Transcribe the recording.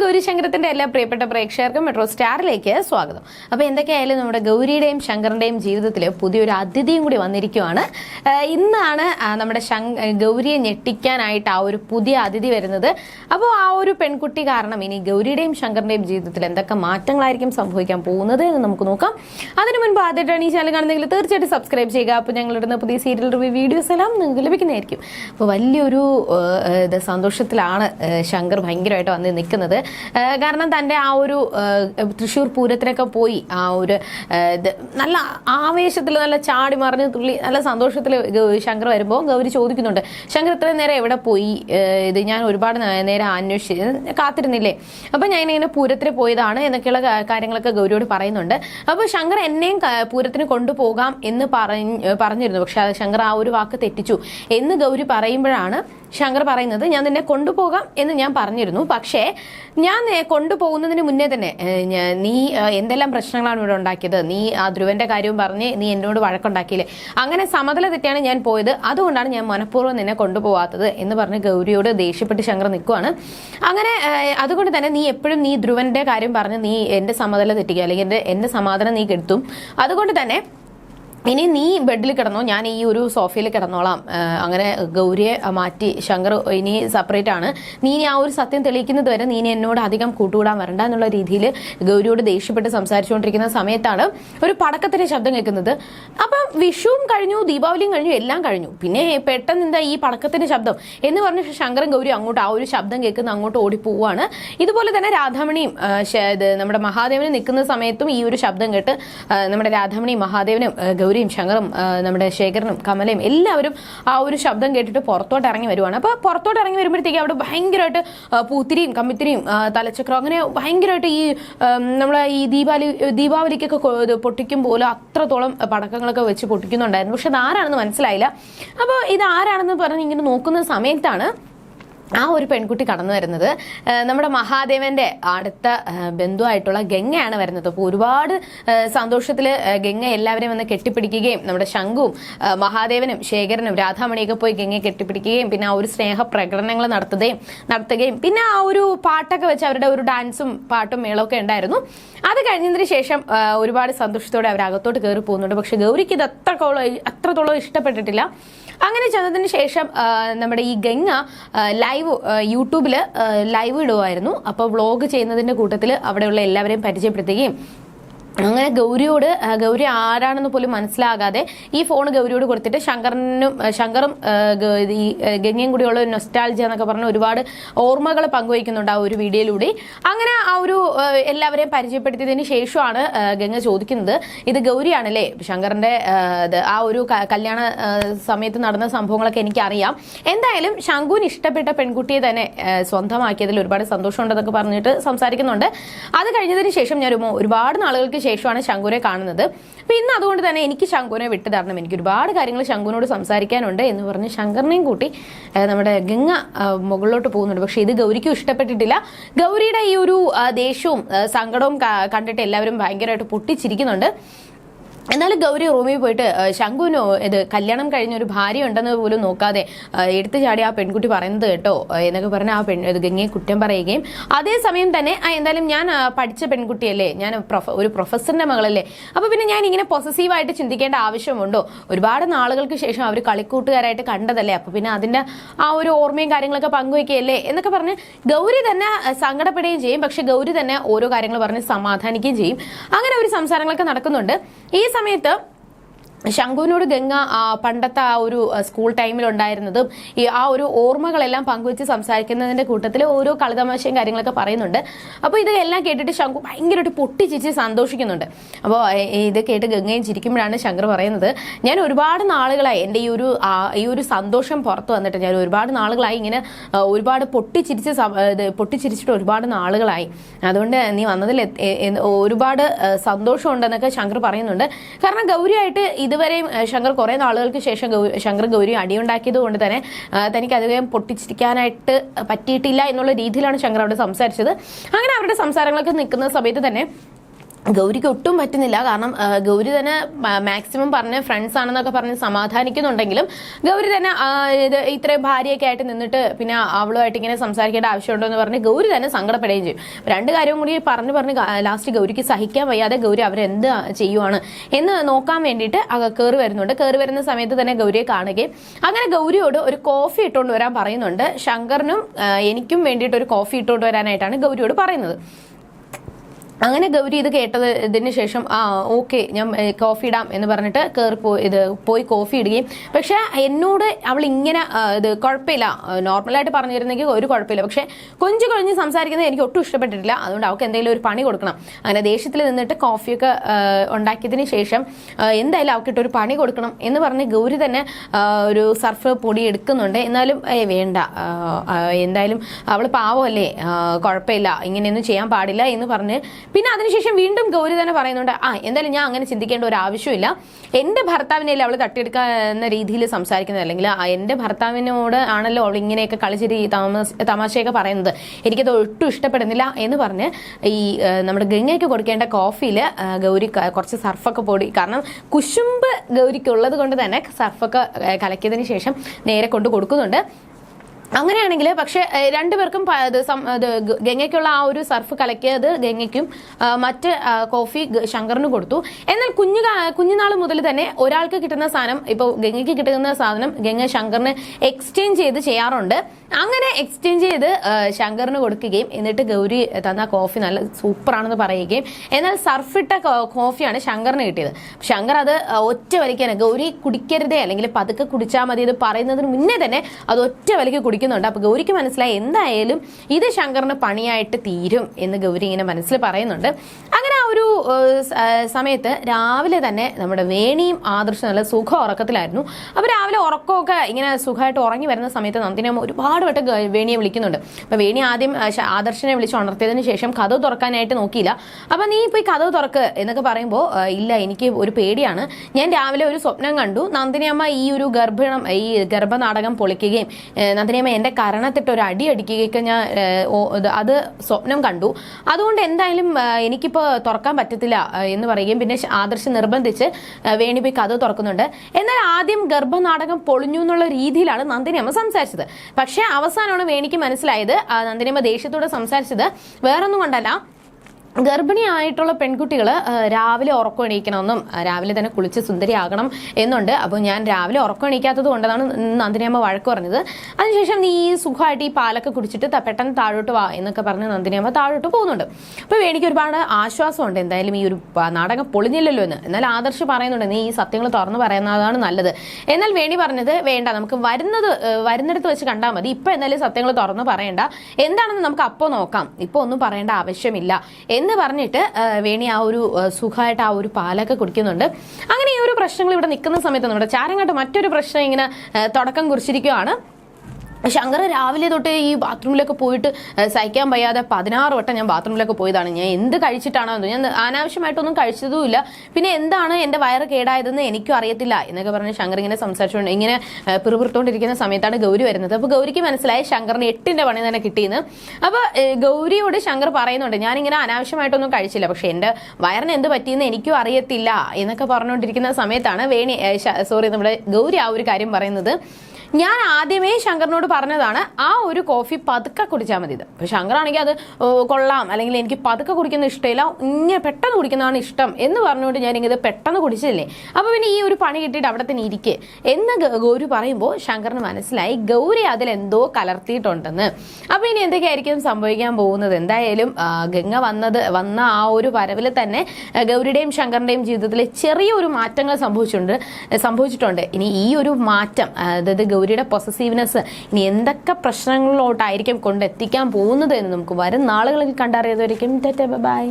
ഗൗരി ശങ്കരത്തിന്റെ എല്ലാ പ്രിയപ്പെട്ട പ്രേക്ഷകർക്കും മെട്രോ സ്റ്റാറിലേക്ക് സ്വാഗതം. അപ്പോൾ എന്തൊക്കെയായാലും നമ്മുടെ ഗൗരിയുടെയും ശങ്കറിന്റെയും ജീവിതത്തിൽ പുതിയൊരു അതിഥിയും കൂടി വന്നിരിക്കുവാണ്. ഇന്നാണ് നമ്മുടെ ഗൗരിയെ ഞെട്ടിക്കാനായിട്ട് ആ ഒരു പുതിയ അതിഥി വരുന്നത്. അപ്പോൾ ആ ഒരു പെൺകുട്ടി കാരണം ഇനി ഗൗരിയുടെയും ശങ്കറിന്റെയും ജീവിതത്തിൽ എന്തൊക്കെ മാറ്റങ്ങളായിരിക്കും സംഭവിക്കാൻ പോകുന്നത് എന്ന് നമുക്ക് നോക്കാം. അതിനു മുൻപ് ആദ്യമായിട്ടാണ് ഈ ചാനൽ കാണുന്നതെങ്കിൽ തീർച്ചയായിട്ടും സബ്സ്ക്രൈബ് ചെയ്യുക. അപ്പോൾ ഞങ്ങളിടുന്ന പുതിയ സീരിയൽ റിവ്യൂ വീഡിയോസ് എല്ലാം നിങ്ങൾക്ക് ലഭിക്കുന്നതായിരിക്കും. അപ്പോൾ വലിയൊരു സന്തോഷത്തിലാണ് ശങ്കർ ഭയങ്കരമായിട്ട് വന്ന് നിൽക്കുന്നത്. കാരണം തന്റെ ആ ഒരു തൃശ്ശൂർ പൂരത്തിനൊക്കെ പോയി ആ ഒരു നല്ല ആവേശത്തിൽ നല്ല ചാടി മറിഞ്ഞ് തുള്ളി നല്ല സന്തോഷത്തിൽ ശങ്കർ വരുമ്പോൾ ഗൗരി ചോദിക്കുന്നുണ്ട് ശങ്കർ ഇത്രയും നേരം എവിടെ പോയി? ഇത് ഞാൻ ഒരുപാട് നേരം അന്വേഷിച്ച് കാത്തിരുന്നില്ലേ? അപ്പം ഞാൻ ഇങ്ങനെ പൂരത്തിന് പോയതാണ് എന്നൊക്കെയുള്ള കാര്യങ്ങളൊക്കെ ഗൗരിയോട് പറയുന്നുണ്ട്. അപ്പോൾ ശങ്കർ എന്നെയും പൂരത്തിന് കൊണ്ടുപോകാം എന്ന് പറഞ്ഞ് പറഞ്ഞിരുന്നു. പക്ഷെ ശങ്കർ ആ ഒരു വാക്ക് തെറ്റിച്ചു എന്ന് ഗൗരി പറയുമ്പോഴാണ് ശങ്കർ പറയുന്നത് ഞാൻ നിന്നെ കൊണ്ടുപോകാം എന്ന് ഞാൻ പറഞ്ഞിരുന്നു. പക്ഷേ ഞാൻ കൊണ്ടുപോകുന്നതിന് മുന്നേ തന്നെ നീ എന്തെല്ലാം പ്രശ്നങ്ങളാണ് ഇവിടെ ഉണ്ടാക്കിയത്? നീ ആ ധ്രുവന്റെ കാര്യവും പറഞ്ഞ് നീ എന്നോട് വഴക്കുണ്ടാക്കിയില്ലേ? അങ്ങനെ സമതല തെറ്റാണ് ഞാൻ പോയത്. അതുകൊണ്ടാണ് ഞാൻ മനഃപൂർവം നിന്നെ കൊണ്ടുപോകാത്തത് എന്ന് പറഞ്ഞ് ഗൗരിയോട് ദേഷ്യപ്പെട്ട് ശങ്കർ നിൽക്കുവാണ്. അങ്ങനെ അതുകൊണ്ട് തന്നെ നീ എപ്പോഴും നീ ധ്രുവന്റെ കാര്യം പറഞ്ഞ് നീ എന്റെ സമതല തെറ്റിക്കുക അല്ലെങ്കിൽ എന്റെ സമാധാനം നീ കെടുത്തും. അതുകൊണ്ട് തന്നെ ഇനി നീ ബെഡിൽ കിടന്നോ ഞാൻ ഈ ഒരു സോഫയിൽ കിടന്നോളാം. അങ്ങനെ ഗൗരിയെ മാറ്റി ശങ്കർ ഇനി സെപ്പറേറ്റ് ആണ്. നീ ആ ഒരു സത്യം തെളിയിക്കുന്നത് വരെ നീ എന്നോട് അധികം കൂട്ടുകൂടാൻ വരണ്ട എന്നുള്ള രീതിയിൽ ഗൗരിയോട് ദേഷ്യപ്പെട്ട് സംസാരിച്ചുകൊണ്ടിരിക്കുന്ന സമയത്താണ് ഒരു പടക്കത്തിന്റെ ശബ്ദം കേൾക്കുന്നത്. അപ്പം വിഷുവും കഴിഞ്ഞു ദീപാവലിയും കഴിഞ്ഞു എല്ലാം കഴിഞ്ഞു. പിന്നെ പെട്ടെന്ന് എന്താ ഈ പടക്കത്തിന്റെ ശബ്ദം? എന്ന് പറഞ്ഞ് ശങ്കറും ഗൗരി അങ്ങോട്ട് ആ ഒരു ശബ്ദം കേൾക്കുന്ന അങ്ങോട്ട് ഓടിപ്പോവാണ് ഇതുപോലെ തന്നെ രാധാമണിയും നമ്മുടെ മഹാദേവനും നിൽക്കുന്ന സമയത്തും ഈ ഒരു ശബ്ദം കേട്ട് നമ്മുടെ രാധാമണിയും മഹാദേവനും ആ, ഗൗരിയും ശങ്കറും നമ്മുടെ ശേഖരനും കമലയും എല്ലാവരും ആ ഒരു ശബ്ദം കേട്ടിട്ട് പുറത്തോട്ട് ഇറങ്ങി വരുവാണ്. അപ്പോൾ പുറത്തോട്ട് ഇറങ്ങി വരുമ്പോഴത്തേക്ക് അവിടെ ഭയങ്കരമായിട്ട് പൂത്തിരിയും കമ്മിത്തിരിയും തലച്ചക്രം അങ്ങനെ ഭയങ്കരമായിട്ട് ഈ നമ്മളെ ഈ ദീപാവലി ദീപാവലിക്കൊക്കെ പൊട്ടിക്കും പോലെ അത്രത്തോളം പടക്കങ്ങളൊക്കെ വെച്ച് പൊട്ടിക്കുന്നുണ്ടായിരുന്നു. പക്ഷെ അത് ആരാണെന്ന് മനസ്സിലായില്ല. അപ്പോൾ ഇത് ആരാണെന്ന് പറഞ്ഞ് ഇങ്ങനെ നോക്കുന്ന സമയത്താണ് ആ ഒരു പെൺകുട്ടി കടന്നു വരുന്നത് നമ്മുടെ മഹാദേവന്റെ അടുത്ത ബന്ധുവായിട്ടുള്ള ഗംഗയാണ് വരുന്നത്. അപ്പോൾ ഒരുപാട് സന്തോഷത്തിൽ ഗംഗ എല്ലാവരെയും വന്ന് കെട്ടിപ്പിടിക്കുകയും നമ്മുടെ ശംഖുവും മഹാദേവനും ശേഖരനും രാധാമണിയൊക്കെ പോയി ഗംഗയെ കെട്ടിപ്പിടിക്കുകയും പിന്നെ ആ ഒരു സ്നേഹ പ്രകടനങ്ങൾ നടത്തുകയും നടത്തുകയും പിന്നെ ആ ഒരു പാട്ടൊക്കെ വെച്ച് അവരുടെ ഒരു ഡാൻസും പാട്ടും മേളമൊക്കെ ഉണ്ടായിരുന്നു. അത് കഴിഞ്ഞതിന് ശേഷം ഒരുപാട് സന്തോഷത്തോടെ അവർ അകത്തോട്ട് കയറി പോകുന്നുണ്ട്. പക്ഷെ ഗൗരിക്ക് ഇത് അത്രത്തോളം അത്രത്തോളം ഇഷ്ടപ്പെട്ടിട്ടില്ല. അങ്ങനെ ചെന്നതിന് ശേഷം നമ്മുടെ ഈ ഗംഗ ആ, ലൈവ് യൂട്യൂബിൽ ലൈവ് ഇടുമായിരുന്നു അപ്പോൾ വ്ളോഗ് ചെയ്യുന്നതിന്റെ കൂട്ടത്തിൽ അവിടെയുള്ള എല്ലാവരെയും പരിചയപ്പെടുത്തുകയും അങ്ങനെ ഗൗരിയോട് ഗൗരി ആരാണെന്ന് പോലും മനസ്സിലാകാതെ ഈ ഫോൺ ഗൗരിയോട് കൊടുത്തിട്ട് ശങ്കറിനും ശങ്കറും ഈ ഗംഗയും കൂടിയുള്ള ഒരു നൊസ്റ്റാൾജി എന്നൊക്കെ പറഞ്ഞ് ഒരുപാട് ഓർമ്മകൾ പങ്കുവയ്ക്കുന്നുണ്ട് ആ ഒരു വീഡിയോയിലൂടെ. അങ്ങനെ ആ ഒരു എല്ലാവരെയും പരിചയപ്പെടുത്തിയതിന് ശേഷമാണ് ഗംഗ ചോദിക്കുന്നത് ഇത് ഗൗരിയാണല്ലേ? ശങ്കറിന്റെ ആ, ഒരു കല്യാണ സമയത്ത് നടന്ന സംഭവങ്ങളൊക്കെ എനിക്കറിയാം. എന്തായാലും ശങ്കുവിന് ഇഷ്ടപ്പെട്ട പെൺകുട്ടിയെ തന്നെ സ്വന്തമാക്കിയതിൽ ഒരുപാട് സന്തോഷമുണ്ടെന്നൊക്കെ പറഞ്ഞിട്ട് സംസാരിക്കുന്നുണ്ട്. അത് കഴിഞ്ഞതിന് ശേഷം ഞാൻ ഒരുപാട് നാളുകൾക്ക് ശേഷമാണ് ശങ്കുനെ കാണുന്നത്. അപ്പൊ ഇന്ന് അതുകൊണ്ട് തന്നെ എനിക്ക് ശങ്കുനെ വിട്ടു തരണം. എനിക്ക് ഒരുപാട് കാര്യങ്ങൾ ശങ്കുനോട് സംസാരിക്കാനുണ്ട് എന്ന് പറഞ്ഞ് ശങ്കറിനെയും കൂട്ടി നമ്മുടെ ഗംഗ മുകളിലോട്ട് പോകുന്നുണ്ട്. പക്ഷേ ഇത് ഗൗരിക്കും ഇഷ്ടപ്പെട്ടിട്ടില്ല. ഗൗരിയുടെ ഈ ഒരു ദേഷ്യവും സങ്കടവും കണ്ടിട്ട് എല്ലാവരും ഭയങ്കരമായിട്ട് പൊട്ടിച്ചിരിക്കുന്നുണ്ട്. എന്നാലും ഗൗരി റൂമിൽ പോയിട്ട് ശംഖുവിന് ഇത് കല്യാണം കഴിഞ്ഞ ഒരു ഭാര്യ ഉണ്ടെന്ന് പോലും നോക്കാതെ എടുത്തു ചാടി ആ പെൺകുട്ടി പറയുന്നത് കേട്ടോ എന്നൊക്കെ പറഞ്ഞ് ആ പെൺ ഗംഗയെ കുറ്റം പറയുകയും അതേസമയം തന്നെ എന്തായാലും ഞാൻ പഠിച്ച പെൺകുട്ടിയല്ലേ ഞാൻ ഒരു പ്രൊഫസറിന്റെ മകളല്ലേ അപ്പൊ പിന്നെ ഞാൻ ഇങ്ങനെ പൊസസീവായിട്ട് ചിന്തിക്കേണ്ട ആവശ്യമുണ്ടോ? ഒരുപാട് നാളുകൾക്ക് ശേഷം അവർ കളിക്കൂട്ടുകാരായിട്ട് കണ്ടതല്ലേ അപ്പൊ പിന്നെ അതിന്റെ ആ ഒരു ഓർമ്മയും കാര്യങ്ങളൊക്കെ പങ്കുവയ്ക്കുകയല്ലേ എന്നൊക്കെ പറഞ്ഞ് ഗൗരി തന്നെ സങ്കടപ്പെടുകയും ചെയ്യും പക്ഷെ ഗൗരി തന്നെ ഓരോ കാര്യങ്ങൾ പറഞ്ഞ് സമാധാനിക്കുകയും ചെയ്യും. അങ്ങനെ ഒരു സംസാരങ്ങളൊക്കെ നടക്കുന്നുണ്ട്. ഈ സമയത്ത് ശംഖുവിനോട് ഗംഗ പണ്ടത്തെ ആ ഒരു സ്കൂൾ ടൈമിൽ ഉണ്ടായിരുന്നതും ഈ ആ ഒരു ഓർമ്മകളെല്ലാം പങ്കുവെച്ച് സംസാരിക്കുന്നതിന്റെ കൂട്ടത്തിൽ ഓരോ കളിതമാശയും കാര്യങ്ങളൊക്കെ പറയുന്നുണ്ട്. അപ്പോൾ ഇതെല്ലാം കേട്ടിട്ട് ശംഖു ഭയങ്കരമായിട്ട് പൊട്ടിച്ചിച്ച് സന്തോഷിക്കുന്നുണ്ട്. അപ്പോൾ ഇത് കേട്ട് ഗംഗയും ചിരിക്കുമ്പോഴാണ് ശങ്കർ പറയുന്നത് ഞാൻ ഒരുപാട് നാളുകളായി എന്റെ ഈ ഒരു ഈ ഒരു സന്തോഷം പുറത്തു വന്നിട്ട് ഞാൻ ഒരുപാട് നാളുകളായി ഇങ്ങനെ ഒരുപാട് പൊട്ടിച്ചിരിച്ച് പൊട്ടിച്ചിരിച്ചിട്ട് ഒരുപാട് നാളുകളായി. അതുകൊണ്ട് നീ വന്നതിൽ ഒരുപാട് സന്തോഷം സന്തോഷമുണ്ടെന്നൊക്കെ ശങ്കർ പറയുന്നുണ്ട്. കാരണം ഗൗരിയായിട്ട് ഇതുവരെയും ശങ്കർ കുറേ നാളുകൾക്ക് ശേഷം ശങ്കർ ഗൗരി അടിയുണ്ടാക്കിയത് കൊണ്ട് തന്നെ തനിക്ക് അധികം പൊട്ടിച്ചിരിക്കാനായിട്ട് പറ്റിയിട്ടില്ല എന്നുള്ള രീതിയിലാണ് ശങ്കർ അവിടെ സംസാരിച്ചത്. അങ്ങനെ അവരുടെ സംസാരങ്ങളൊക്കെ നിൽക്കുന്ന സമയത്ത് തന്നെ ഗൗരിക്ക് ഒട്ടും പറ്റുന്നില്ല. കാരണം ഗൗരി തന്നെ മാക്സിമം പറഞ്ഞ ഫ്രണ്ട്സ് ആണെന്നൊക്കെ പറഞ്ഞ് സമാധാനിക്കുന്നുണ്ടെങ്കിലും ഗൗരി തന്നെ ഇത് ഇത്രയും ഭാര്യയൊക്കെ ആയിട്ട് നിന്നിട്ട് പിന്നെ അവളുമായിട്ട് ഇങ്ങനെ സംസാരിക്കേണ്ട ആവശ്യമുണ്ടോ എന്ന് പറഞ്ഞ് ഗൗരി തന്നെ സങ്കടപ്പെടുകയും ചെയ്യും. രണ്ട് കാര്യവും കൂടി പറഞ്ഞ് പറഞ്ഞ് ലാസ്റ്റ് ഗൗരിക്ക് സഹിക്കാൻ വയ്യാതെ ഗൗരി അവരെന്ത് ചെയ്യുവാണ് എന്ന് നോക്കാൻ വേണ്ടിയിട്ട് കയറി വരുന്നുണ്ട്. കയറി വരുന്ന സമയത്ത് തന്നെ ഗൗരിയെ കാണുകയും അങ്ങനെ ഗൗരിയോട് ഒരു കോഫി ഇട്ടുകൊണ്ട് വരാൻ പറയുന്നുണ്ട്. ശങ്കറിനും എനിക്കും വേണ്ടിയിട്ട് ഒരു കോഫി ഇട്ടുകൊണ്ട് വരാനായിട്ടാണ് ഗൗരിയോട് പറയുന്നത്. അങ്ങനെ ഗൗരി ഇത് കേട്ടത് ഇതിന് ശേഷം ആ ഓക്കെ ഞാൻ കോഫി ഇടാം എന്ന് പറഞ്ഞിട്ട് കയറി പോയി ഇത് പോയി കോഫി ഇടുകയും. പക്ഷെ എന്നോട് അവൾ ഇങ്ങനെ ഇത് കുഴപ്പമില്ല. നോർമലായിട്ട് പറഞ്ഞിരുന്നെങ്കിൽ ഒരു കുഴപ്പമില്ല. പക്ഷെ കൊഞ്ചു കൊഴിഞ്ഞ് സംസാരിക്കുന്നത് എനിക്ക് ഒട്ടും ഇഷ്ടപ്പെട്ടിട്ടില്ല. അതുകൊണ്ട് അവൾക്ക് എന്തെങ്കിലും ഒരു പണി കൊടുക്കണം. അങ്ങനെ ദേഷ്യത്തിൽ നിന്നിട്ട് കോഫിയൊക്കെ ഉണ്ടാക്കിയതിന് ശേഷം എന്തായാലും അവൾക്കിട്ട് ഒരു പണി കൊടുക്കണം എന്ന് പറഞ്ഞ് ഗൗരി തന്നെ ഒരു സർഫ് പൊടി എടുക്കുന്നുണ്ട്. എന്നാലും വേണ്ട. എന്തായാലും അവൾ പാവമല്ലേ? കുഴപ്പമില്ല. ഇങ്ങനെയൊന്നും ചെയ്യാൻ പാടില്ല എന്ന് പറഞ്ഞ് പിന്നെ അതിനുശേഷം വീണ്ടും ഗൗരി തന്നെ പറയുന്നുണ്ട് ആ എന്തായാലും ഞാൻ അങ്ങനെ ചിന്തിക്കേണ്ട ഒരു ആവശ്യമില്ല. എന്റെ ഭർത്താവിനെയല്ലേ അവൾ തട്ടിയെടുക്കുക എന്ന രീതിയിൽ സംസാരിക്കുന്നത്? അല്ലെങ്കിൽ എന്റെ ഭർത്താവിനോട് ആണല്ലോ അവൾ ഇങ്ങനെയൊക്കെ കളിച്ചിട്ട് ഈ താമസ തമാശയൊക്കെ പറയുന്നത്. എനിക്കത് ഒട്ടും ഇഷ്ടപ്പെടുന്നില്ല. എന്ന് പറഞ്ഞ് ഈ നമ്മുടെ ഗംഗയ്ക്ക് കൊടുക്കേണ്ട കോഫിയിൽ ഗൗരി കുറച്ച് സർഫൊക്കെ പൊടി കാരണം കുശുമ്പ് ഗൗരിക്ക് ഉള്ളത് കൊണ്ട് തന്നെ സർഫൊക്കെ കലക്കിയതിന് ശേഷം നേരെ കൊണ്ട് കൊടുക്കുന്നുണ്ട്. അങ്ങനെയാണെങ്കിൽ പക്ഷെ രണ്ടുപേർക്കും ഗംഗയ്ക്കുള്ള ആ ഒരു സർഫ് കലക്കിയത് ഗംഗയ്ക്കും മറ്റ് കോഫി ശങ്കറിനും കൊടുത്തു. എന്നാൽ കുഞ്ഞു കുഞ്ഞുനാൾ മുതൽ തന്നെ ഒരാൾക്ക് കിട്ടുന്ന സാധനം ഇപ്പോൾ ഗംഗയ്ക്ക് കിട്ടുന്ന സാധനം ഗംഗ ശങ്കറിന് എക്സ്ചേഞ്ച് ചെയ്ത് ചെയ്യാറുണ്ട്. അങ്ങനെ എക്സ്ചേഞ്ച് ചെയ്ത് ശങ്കറിന് കൊടുക്കുകയും എന്നിട്ട് ഗൗരി തന്ന കോഫി നല്ല സൂപ്പറാണെന്ന് പറയുകയും എന്നാൽ സർഫിട്ട കോഫിയാണ് ശങ്കറിന് കിട്ടിയത്. ശങ്കർ അത് ഒറ്റ വലിക്കാണ്. ഗൗരി കുടിക്കരുതേ അല്ലെങ്കിൽ പതുക്കെ കുടിച്ചാൽ മതി ഇത് പറയുന്നതിന് മുന്നേ തന്നെ അത് ഒറ്റ വലിക്ക് കുടിക്കുന്നുണ്ട് അപ്പോൾ ഗൗരിക്ക് മനസ്സിലായി എന്തായാലും ഇത് ശങ്കറിന് പണിയായിട്ട് തീരും എന്ന് ഗൗരി ഇങ്ങനെ മനസ്സിൽ പറയുന്നുണ്ട്. ഒരു സമയത്ത് രാവിലെ തന്നെ നമ്മുടെ വേണിയും ആദർശം നല്ല സുഖ ഉറക്കത്തിലായിരുന്നു. അപ്പോൾ രാവിലെ ഉറക്കമൊക്കെ ഇങ്ങനെ സുഖമായിട്ട് ഉറങ്ങി വരുന്ന സമയത്ത് നന്ദിനമ്മ ഒരുപാട് വട്ടം വേണിയെ വിളിക്കുന്നുണ്ട്. അപ്പോൾ വേണി ആദ്യം ആദർശനെ വിളിച്ച് ഉണർത്തിയതിന് ശേഷം കഥ തുറക്കാനായിട്ട് നോക്കിയില്ല. അപ്പോൾ നീ ഇപ്പോൾ ഈ കഥ തുറക്ക് എന്നൊക്കെ പറയുമ്പോൾ ഇല്ല എനിക്ക് ഒരു പേടിയാണ്. ഞാൻ രാവിലെ ഒരു സ്വപ്നം കണ്ടു. നന്ദിനിയമ്മ ഈ ഒരു ഗർഭണം ഈ ഗർഭനാടകം പൊളിക്കുകയും നന്ദിനിയമ്മ എന്റെ കരണത്തിട്ട് ഒരു അടി അടിക്കുകയൊക്കെ ഞാൻ അത് സ്വപ്നം കണ്ടു. അതുകൊണ്ട് എന്തായാലും എനിക്കിപ്പോൾ എനിക്കിപ്പോ തുറക്കാൻ പറ്റത്തില്ല എന്ന് പറയുകയും പിന്നെ ആദർശം നിർബന്ധിച്ച് വേണിപ്പോയി വേണി പോയി കഥ തുറക്കുന്നുണ്ട്. എന്നാൽ ആദ്യം ഗർഭനാടകം പൊളിഞ്ഞു എന്നുള്ള രീതിയിലാണ് നന്ദിനിയമ്മ സംസാരിച്ചത്. പക്ഷേ അവസാനമാണ് വേണിക്ക് മനസ്സിലായത് നന്ദിനിയമ്മ ദേഷ്യത്തോടെ സംസാരിച്ചത്. വേറൊന്നും കൊണ്ടല്ല ഗർഭിണിയായിട്ടുള്ള പെൺകുട്ടികൾ രാവിലെ ഉറക്കം എണീക്കണമെന്നും രാവിലെ തന്നെ കുളിച്ച് സുന്ദരിയാകണം എന്നുണ്ട്. അപ്പോൾ ഞാൻ രാവിലെ ഉറക്കം എണീക്കാത്തത് കൊണ്ടാണ് നന്ദിനിയമ്മ വഴക്ക് പറഞ്ഞത്. അതിനുശേഷം നീ സുഖമായിട്ട് ഈ പാലൊക്കെ കുടിച്ചിട്ട് പെട്ടെന്ന് താഴോട്ട് വാ എന്നൊക്കെ പറഞ്ഞ് നന്ദിനിയമ്മ താഴോട്ട് പോകുന്നുണ്ട്. അപ്പോൾ എനിക്ക് ഒരുപാട് ആശ്വാസമുണ്ട്. എന്തായാലും ഈ ഒരു നാടകം പൊളിഞ്ഞില്ലല്ലോ എന്ന്. എന്നാൽ ആദർശ് പറയുന്നുണ്ട് നീ ഈ സത്യങ്ങൾ തുറന്നു പറയുന്നതാണ് നല്ലത്. എന്നാൽ വേണി പറഞ്ഞത് വേണ്ട നമുക്ക് വരുന്നത് വരുന്നിടത്ത് വെച്ച് കണ്ടാൽ മതി. ഇപ്പോൾ എന്തായാലും സത്യങ്ങൾ തുറന്നു പറയേണ്ട. എന്താണെന്ന് നമുക്ക് അപ്പോൾ നോക്കാം. ഇപ്പോൾ ഒന്നും പറയേണ്ട ആവശ്യമില്ല. എന്ന് പറഞ്ഞിട്ട് വേണി ആ ഒരു സുഖമായിട്ട് ആ ഒരു പാലൊക്കെ കുടിക്കുന്നുണ്ട്. അങ്ങനെ ഈ ഒരു പ്രശ്നങ്ങൾ ഇവിടെ നിൽക്കുന്ന സമയത്ത് നമ്മുടെ ചാരങ്ങാട്ട് മറ്റൊരു പ്രശ്നം ഇങ്ങനെ തുടക്കം കുറിച്ചിരിക്കുകയാണ്. ശങ്കർ രാവിലെ തൊട്ട് ഈ ബാത്റൂമിലൊക്കെ പോയിട്ട് സഹിക്കാൻ വയ്യാതെ പതിനാറ് വട്ടം ഞാൻ ബാത്റൂമിലൊക്കെ പോയതാണ്. ഞാൻ എന്ത് കഴിച്ചിട്ടാണോ ഞാൻ അനാവശ്യമായിട്ടൊന്നും കഴിച്ചതുമില്ല. പിന്നെ എന്താണ് എന്റെ വയറ് കേടായതെന്ന് എനിക്കും അറിയത്തില്ല എന്നൊക്കെ പറഞ്ഞ് ശങ്കർ ഇങ്ങനെ സംസാരിച്ചുകൊണ്ട് ഇങ്ങനെ പിറുപിറുത്തോണ്ടിരിക്കുന്ന സമയത്താണ് ഗൗരി വരുന്നത്. അപ്പോൾ ഗൗരിക്ക് മനസ്സിലായി ശങ്കറിന് എട്ടിന്റെ പണി തന്നെ കിട്ടിയെന്ന്. അപ്പോൾ ഗൗരിയോട് ശങ്കർ പറയുന്നുണ്ട് ഞാനിങ്ങനെ അനാവശ്യമായിട്ടൊന്നും കഴിച്ചില്ല പക്ഷേ എന്റെ വയറിന് എന്ത് പറ്റിയെന്ന് എനിക്കും അറിയത്തില്ല എന്നൊക്കെ പറഞ്ഞുകൊണ്ടിരിക്കുന്ന സമയത്താണ് വേണി സോറി നമ്മുടെ ഗൗരി ആ ഒരു കാര്യം പറയുന്നത്. ഞാൻ ആദ്യമേ ശങ്കറിനോട് പറഞ്ഞതാണ് ആ ഒരു കോഫി പതുക്കെ കുടിച്ചാൽ മതി ഇത്. അപ്പോൾ ശങ്കറാണെങ്കിൽ അത് കൊള്ളാം. അല്ലെങ്കിൽ എനിക്ക് പതുക്കെ കുടിക്കുന്ന ഇഷ്ടമില്ല. ഇങ്ങനെ പെട്ടെന്ന് കുടിക്കുന്നതാണ് ഇഷ്ടം. എന്ന് പറഞ്ഞുകൊണ്ട് ഞാൻ ഇങ്ങനെ പെട്ടെന്ന് കുടിച്ചില്ലേ. അപ്പോൾ പിന്നെ ഈ ഒരു പണി കിട്ടിയിട്ട് അവിടെ തന്നെ ഇരിക്കെ. എന്ന് ഗൗരി പറയുമ്പോൾ ശങ്കറിന് മനസ്സിലായി ഗൗരി അതിൽ എന്തോ കലർത്തിയിട്ടുണ്ടെന്ന്. അപ്പോൾ ഇനി എന്തൊക്കെയായിരിക്കും സംഭവിക്കാൻ പോകുന്നത്? എന്തായാലും ഗംഗ വന്നത് വന്ന ആ ഒരു വരവിൽ തന്നെ ഗൗരിയുടെയും ശങ്കറിന്റെയും ജീവിതത്തിൽ ചെറിയൊരു മാറ്റങ്ങൾ സംഭവിച്ചിട്ടുണ്ട് സംഭവിച്ചിട്ടുണ്ട്. ഇനി ഈ ഒരു മാറ്റം അതായത് ഗൗരിയുടെ പൊസസീവ്നെസ് ഇനി എന്തൊക്കെ പ്രശ്നങ്ങളിലോട്ടായിരിക്കും കൊണ്ടെത്തിക്കാൻ പോകുന്നത് എന്ന് നമുക്ക് വരും നാളുകളിൽ കണ്ടറിയതായിരിക്കും ബൈ.